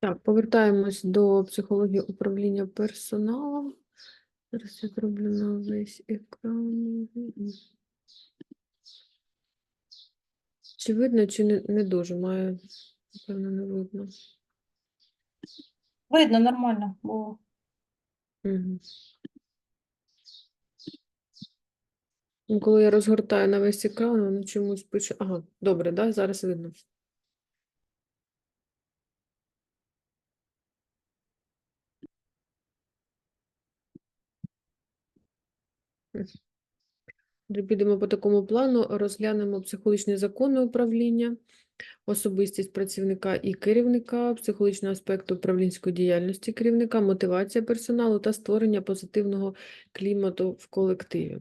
Так, повертаємось до психології управління персоналом. Зараз я зроблю на весь екран. Чи видно, чи не, не дуже? Має, напевно, не видно. Видно нормально, бо Угу. Ну, коли я розгортаю на весь екран, воно чомусь пише. Ага, добре, да? Зараз видно. Підемо по такому плану, розглянемо психологічні закони управління, особистість працівника і керівника, психологічний аспект управлінської діяльності керівника, мотивація персоналу та створення позитивного клімату в колективі.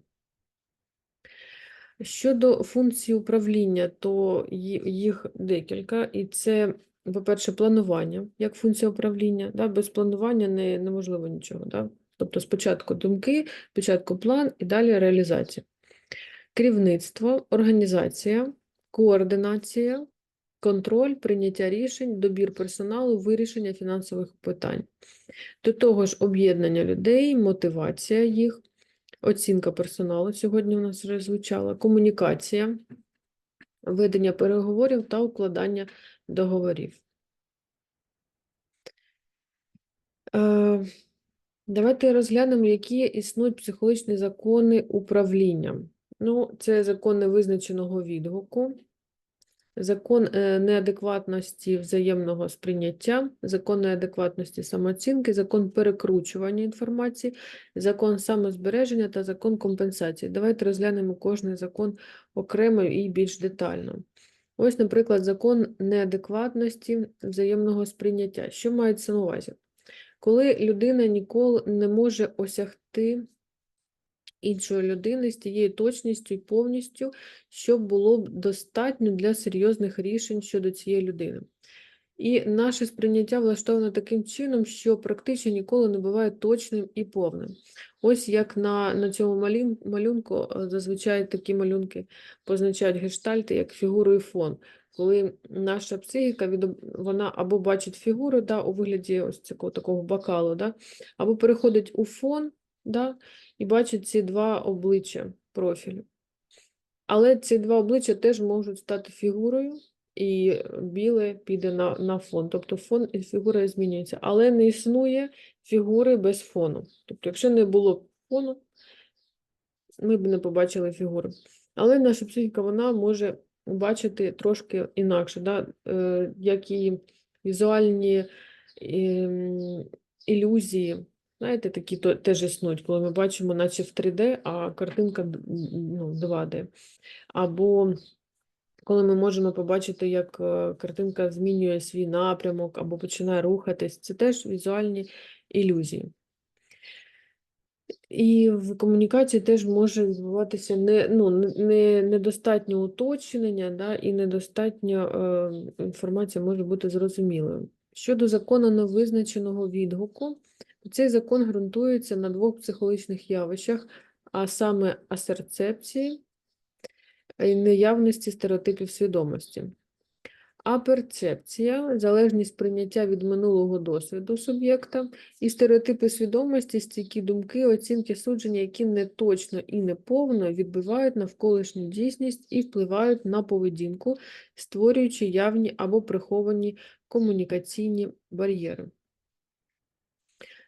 Щодо функцій управління, то їх декілька, і це, по-перше, планування як функція управління. Да? Без планування не, неможливо нічого. Да? Тобто спочатку думки, спочатку план і далі реалізація. Керівництво, організація, координація, контроль, прийняття рішень, добір персоналу, вирішення фінансових питань. До того ж, об'єднання людей, мотивація їх, оцінка персоналу. Сьогодні у нас вже звучала комунікація, ведення переговорів та укладання договорів. Е, Давайте розглянемо, які існують психологічні закони управління. Ну, це закони визначеного відгуку, закон е, неадекватності взаємного сприйняття, закон неадекватності самооцінки, закон перекручування інформації, закон самозбереження та закон компенсації. Давайте розглянемо кожний закон окремо і більш детально. Ось, наприклад, закон неадекватності взаємного сприйняття. Що мається на увазі? Коли людина ніколи не може осягти іншої людини з тією точністю і повністю, щоб було б достатньо для серйозних рішень щодо цієї людини. І наше сприйняття влаштоване таким чином, що практично ніколи не буває точним і повним. Ось як на, на цьому малюнку, е, зазвичай такі малюнки позначають гештальти як фігуру і фон. Коли наша психіка вона або бачить фігуру да, у вигляді ось цього такого бокалу, да, або переходить у фон да, і бачить ці два обличчя профілю. Але ці два обличчя теж можуть стати фігурою, і біле піде на, на фон. Тобто фон і фігура змінюється. Але не існує фігури без фону. Тобто, якщо не було фону, ми б не побачили фігури. Але наша психіка вона може бачити трошки інакше, да? е, як і візуальні ем, ілюзії. Знаєте, такі теж існують, коли ми бачимо, наче в 3D, а картинка ну, 2D. Або коли ми можемо побачити, як е, картинка змінює свій напрямок або починає рухатись, це теж візуальні ілюзії. І в комунікації теж може відбуватися не, ну, не, не- недостатньо уточнення, да, і недостатньо е, інформація може бути зрозумілою. Щодо закону невизначеного відгуку, цей закон ґрунтується на двох психологічних явищах, а саме асерцепції і неявності стереотипів свідомості. А перцепція, залежність прийняття від минулого досвіду суб'єкта, і стереотипи свідомості, стійкі думки, оцінки судження, які не точно і не повно відбивають навколишню дійсність і впливають на поведінку, створюючи явні або приховані комунікаційні бар'єри.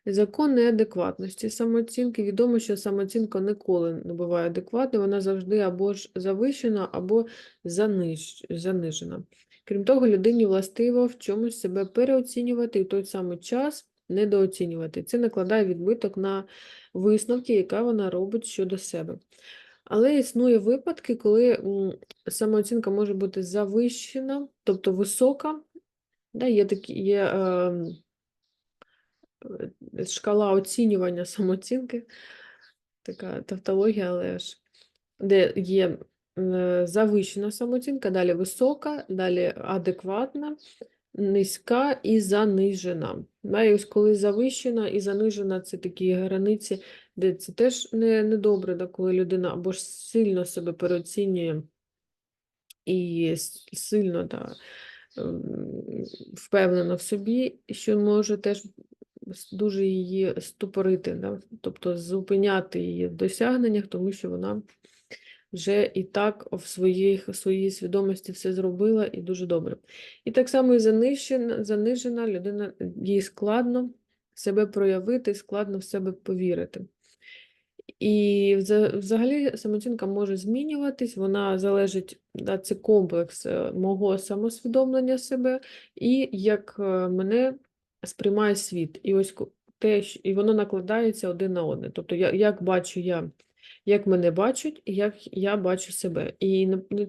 Закон неадекватності самооцінки. Відомо, що самооцінка ніколи не буває адекватною, вона завжди або ж завищена, або заниж... занижена. Крім того, людині властиво в чомусь себе переоцінювати і в той самий час недооцінювати. Це накладає відбиток на висновки, яка вона робить щодо себе. Але існує випадки, коли самооцінка може бути завищена, тобто висока. Да, є такі, є, е, шкала оцінювання самооцінки, така тавтологія, але ж де є завищена самооцінка, далі висока, далі адекватна, низька і занижена. Ось коли завищена і занижена, це такі границі, де це теж не, не добре, да, коли людина або ж сильно себе переоцінює і сильно да, ем, впевнена в собі, що може теж дуже її ступорити, да? тобто зупиняти її в досягненнях, тому що вона вже і так в своїх, своїй свідомості все зробила і дуже добре. І так само і занижена, занижена людина, їй складно себе проявити, складно в себе повірити. І взагалі самооцінка може змінюватись, вона залежить, да, це комплекс е, мого самосвідомлення себе і як е, мене сприймає світ. І ось те, і воно накладається один на одне. Тобто, я, як бачу я, як мене бачать, і як я бачу себе. І не, не,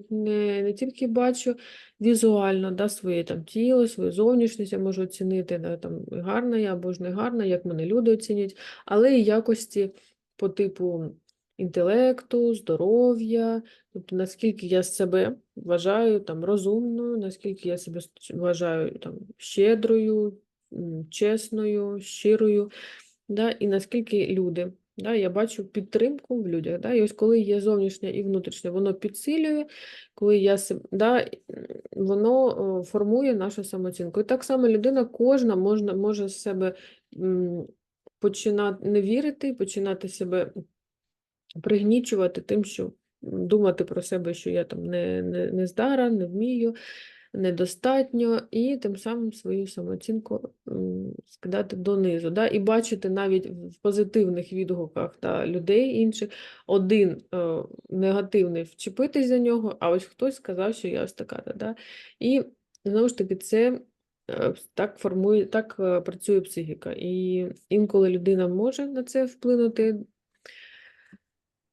не, тільки бачу візуально да, своє там тіло, свою зовнішність я можу оцінити, да, там, гарна я або ж не гарна, як мене люди оцінюють, але і якості по типу інтелекту, здоров'я, тобто наскільки я себе вважаю там розумною, наскільки я себе вважаю там щедрою, чесною, щирою, да, і наскільки люди. Да, я бачу підтримку в людях. Да, і ось коли є зовнішнє і внутрішнє, воно підсилює, коли я да, воно формує нашу самооцінку. І так само людина кожна можна, може з себе починати не вірити, починати себе пригнічувати тим, що думати про себе, що я там не, не, не здара, не вмію, недостатньо, і тим самим свою самооцінку скидати донизу. Да? І бачити навіть в позитивних відгуках та людей інших один е, негативний вчепитись за нього, а ось хтось сказав, що я ось така. Да? І знову ж таки, це е, так формує, так е, працює психіка. І інколи людина може на це вплинути.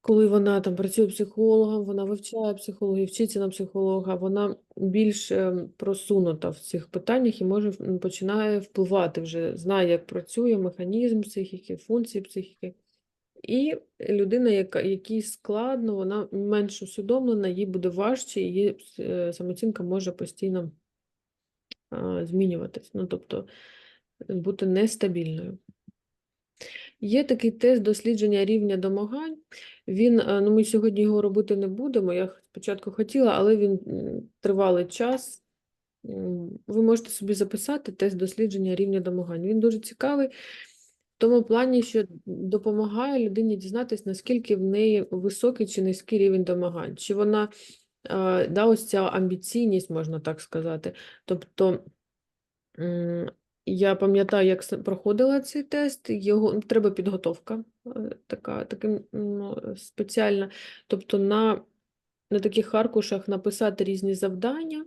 Коли вона там працює психологом, вона вивчає психологію, вчиться на психолога, вона більш ем, просунута в цих питаннях і може починає впливати вже, знає, як працює механізм психіки, функції психіки. І людина, яка, якій складно, вона менш усвідомлена, їй буде важче, її е, самооцінка може постійно змінюватись. Ну, тобто бути нестабільною. Є такий тест дослідження рівня домагань. Він, е, ну, ми сьогодні його робити не будемо. Я спочатку хотіла, але він тривалий час. Ви можете собі записати тест дослідження рівня домагань. Він дуже цікавий в тому плані, що допомагає людині дізнатися, наскільки в неї високий чи низький рівень домагань. Чи вона, е, да, ось ця амбіційність, можна так сказати. Тобто, Я пам'ятаю, як проходила цей тест, його ну, треба підготовка е, така, таким ну, спеціальна. Тобто на, на таких аркушах написати різні завдання,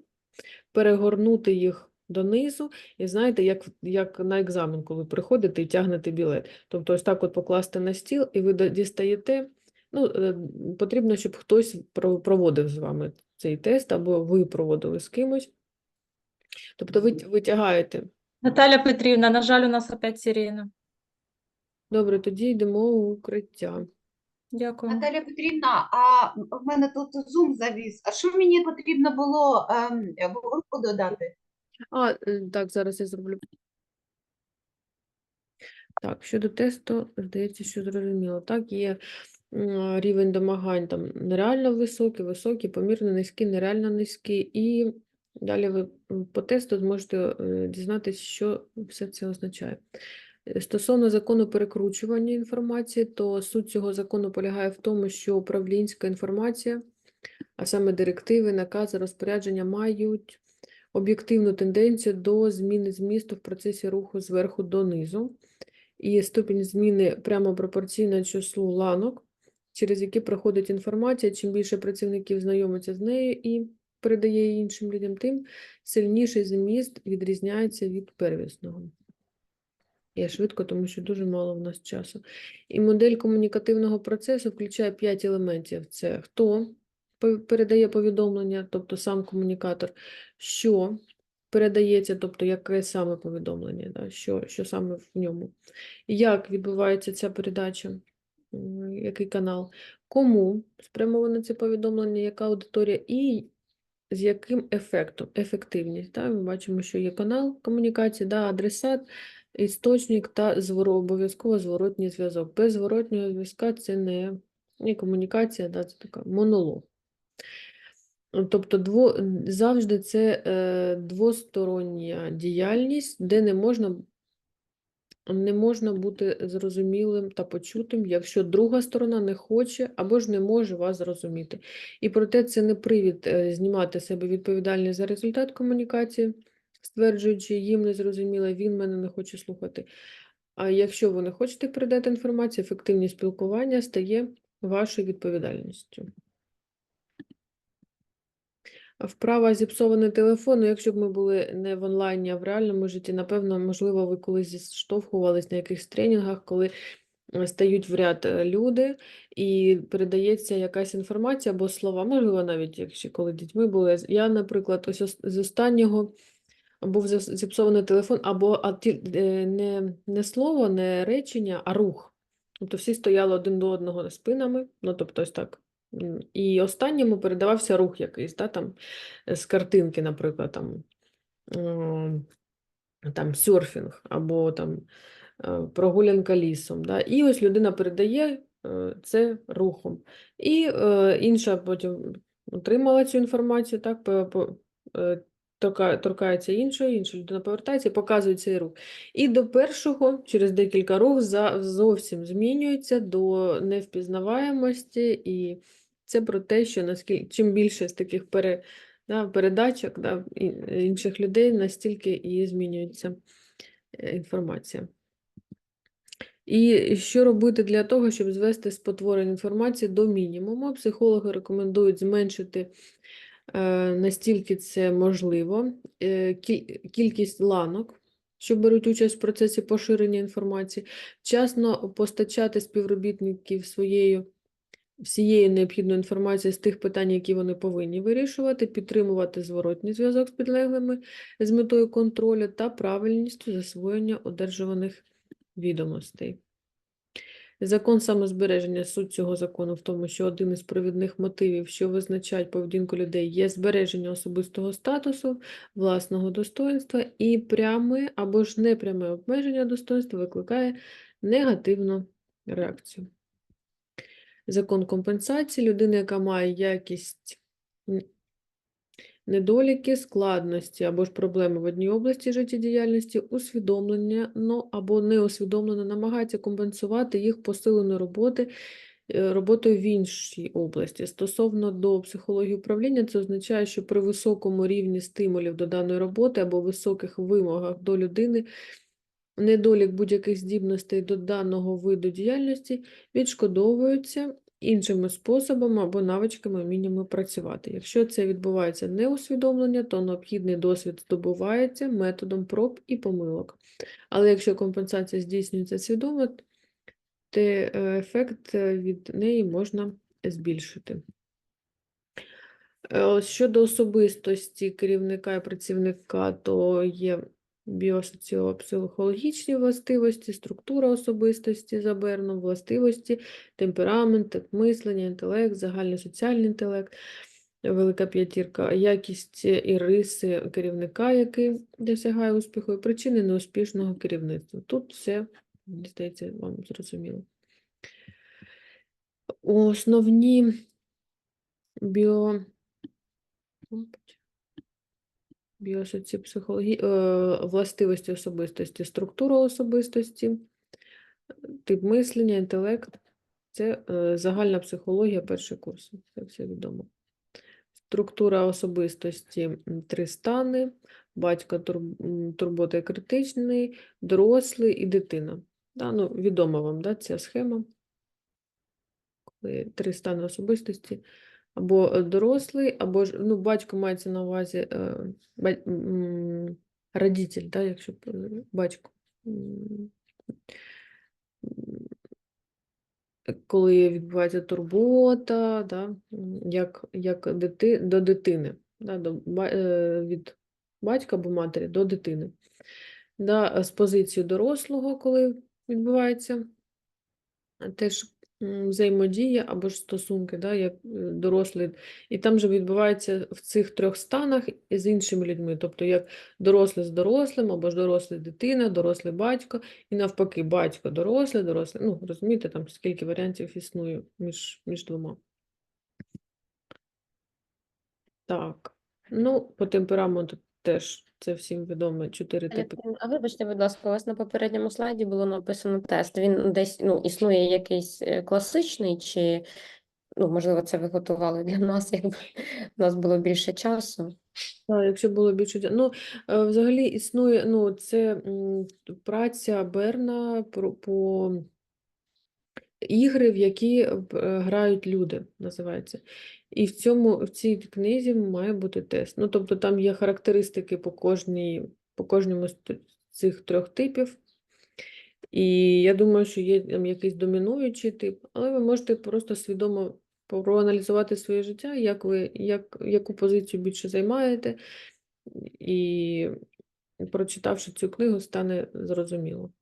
перегорнути їх донизу, і знаєте, як, як на екзамен, коли приходите і тягнете білет. Тобто ось так от покласти на стіл, і ви дістаєте. Ну, е, потрібно, щоб хтось проводив з вами цей тест, або ви проводили з кимось. Тобто ви витягаєте. Наталя Петрівна, на жаль, у нас опять сирена. Добре, тоді йдемо у укриття. Дякую. Наталя Петрівна, а в мене тут Zoom завіс. А що мені потрібно було ем, в групу додати? А, е, так, зараз я зроблю. Так, щодо тесту, здається, що зрозуміло. Так, є м, рівень домагань там нереально високий, високий, помірно низький, нереально низький. І далі ви по тесту зможете е, дізнатися, що все це означає. Е, Стосовно закону перекручування інформації, то суть цього закону полягає в тому, що управлінська інформація, а саме директиви, накази, розпорядження мають об'єктивну тенденцію до зміни змісту в процесі руху зверху донизу. І ступінь зміни прямо пропорційна числу ланок, через які проходить інформація. Чим більше працівників знайомиться з нею і передає іншим людям, тим сильніший зміст відрізняється від первісного. Я швидко, тому що дуже мало в нас часу. І модель комунікативного процесу включає 5 елементів: це хто передає повідомлення, тобто сам комунікатор, що передається, тобто яке саме повідомлення, да, що, що саме в ньому, як відбувається ця передача, який канал, кому спрямоване це повідомлення, яка аудиторія, і з яким ефектом, ефективність. Да? Ми бачимо, що є канал комунікації, да, адресат, істочник та зворо- обов'язково зворотній зв'язок. Без зворотнього зв'язка це не, не комунікація, да, це така монолог. Тобто дво, завжди це е, двостороння діяльність, де не можна, не можна бути зрозумілим та почутим, якщо друга сторона не хоче або ж не може вас зрозуміти. І проте це не привід е, знімати себе відповідальність за результат комунікації, стверджуючи, їм не зрозуміло, він мене не хоче слухати. А якщо ви не хочете передати інформацію, ефективність спілкування стає вашою відповідальністю. Вправа зіпсований телефон, ну, якщо б ми були не в онлайні, а в реальному житті, напевно, можливо, ви колись зіштовхувались на якихось тренінгах, коли е, стають в ряд е, люди і передається якась інформація або слова, можливо, навіть якщо коли дітьми були. Я, наприклад, ось з останнього був зіпсований телефон, або а е, не, не слово, не речення, а рух. Тобто всі стояли один до одного спинами, ну тобто ось так. І останньому передавався рух якийсь, да, там, з картинки, наприклад, там, там серфінг або там е, прогулянка лісом. Да? І ось людина передає е, це рухом. І е, інша потім отримала цю інформацію, так, торкається іншої, інша людина повертається і показує цей рух. І до першого, через декілька рух, зовсім змінюється до невпізнаваємості, і це про те, що наскільки чим більше з таких пере, да, передачок да, інших людей, настільки і змінюється е, інформація. І що робити для того, щоб звести спотворення інформації до мінімуму? Психологи рекомендують зменшити е, настільки це можливо, е, кількість ланок, що беруть участь в процесі поширення інформації, вчасно постачати співробітників своєю всією необхідною інформацією з тих питань, які вони повинні вирішувати, підтримувати зворотній зв'язок з підлеглими з метою контролю та правильністю засвоєння одержуваних відомостей. Закон самозбереження, суть цього закону в тому, що один із провідних мотивів, що визначають поведінку людей, є збереження особистого статусу, власного достоинства, і пряме або ж непряме обмеження достоинства викликає негативну реакцію. Закон компенсації людина, яка має якість недоліки, складності або ж проблеми в одній області життєдіяльності, усвідомлення ну, або неусвідомлено намагається компенсувати їх посиленою роботи, е, роботою в іншій області. Стосовно до психології управління, це означає, що при високому рівні стимулів до даної роботи або високих вимогах до людини недолік будь-яких здібностей до даного виду діяльності відшкодовуються іншими способами або навичками, вміннями працювати. Якщо це відбувається неусвідомлення, то необхідний досвід здобувається методом проб і помилок. Але якщо компенсація здійснюється свідомо, то е, ефект е, від неї можна збільшити. Е, Щодо особистості керівника і працівника, то є біосоціопсихологічні властивості, структура особистості за Берном, властивості, темперамент, мислення, інтелект, загальний соціальний інтелект, велика п'ятірка, якість і риси керівника, який досягає успіху, і причини неуспішного керівництва. Тут все, здається, вам зрозуміло. Основні біо... Опять. Біосоціопсихологі... е, властивості особистості, структура особистості, тип мислення, інтелект. Це е, загальна психологія, перший курс. Це все відомо. Структура особистості три стани: батько, тур- турбота і критичний, дорослий і дитина. Да, ну, відома вам да, ця схема. Коли три стани особистості. Або е, дорослий, або ж ну, батько мається на увазі е, родитель, да, якщо е, батько. Коли відбувається турбота, да, як, як дити, до дитини, да, до, від батька або матері до дитини. Да, з позиції дорослого, коли відбувається теж взаємодія або ж стосунки, да, як е, дорослий. І там же відбувається в цих трьох станах з іншими людьми. Тобто як дорослий з дорослим, або ж дорослий дитина, дорослий батько, і навпаки, батько дорослий, дорослий. Ну, розумієте, там скільки варіантів існує між, між двома. Так. Ну, по темпераменту теж це всім відомо. Чотири типи. А вибачте, будь ласка, у вас на попередньому слайді було написано тест. Він десь ну, існує якийсь е, класичний, чи ну, можливо, це ви готували для нас, якби у нас було більше часу. Так, якщо було більше. Ну, е, взагалі існує, ну, це праця Берна про, по ігри, в які е, грають люди, називається. І в цьому, в цій книзі має бути тест. Ну, тобто там є характеристики по кожній, по кожному з цих трьох типів. І я думаю, що є там якийсь домінуючий тип, але ви можете просто свідомо проаналізувати своє життя, як ви, як, яку позицію більше займаєте, і прочитавши цю книгу, стане зрозуміло.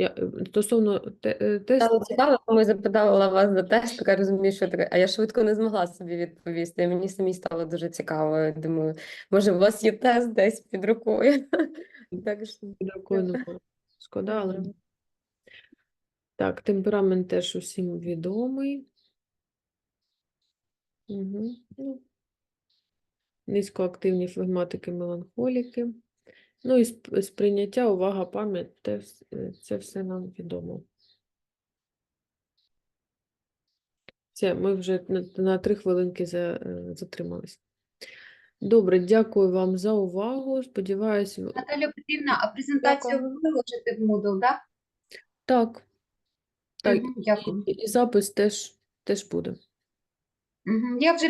Я, е, стосовно те, е, тесту, Стало цікаво, тому запитала вас за тест, така розумію, що таке. А я швидко не змогла собі відповісти. Мені самі стало дуже цікаво. Думаю, може, у вас є тест десь під рукою. Так що під рукою не було. Шкода, але так, темперамент теж усім відомий. Угу. Низькоактивні флегматики, меланхоліки. Ну і сп- сприйняття, увага, пам'ять, це все нам відомо. Все, ми вже на, на три хвилинки за, е, затримались. Добре, дякую вам за увагу. Сподіваюсь, в- Наталя Петрівна, а презентацію ви виложите в Moodle, так? так. Так, Дякую. і, і запис теж, теж буде. Я вже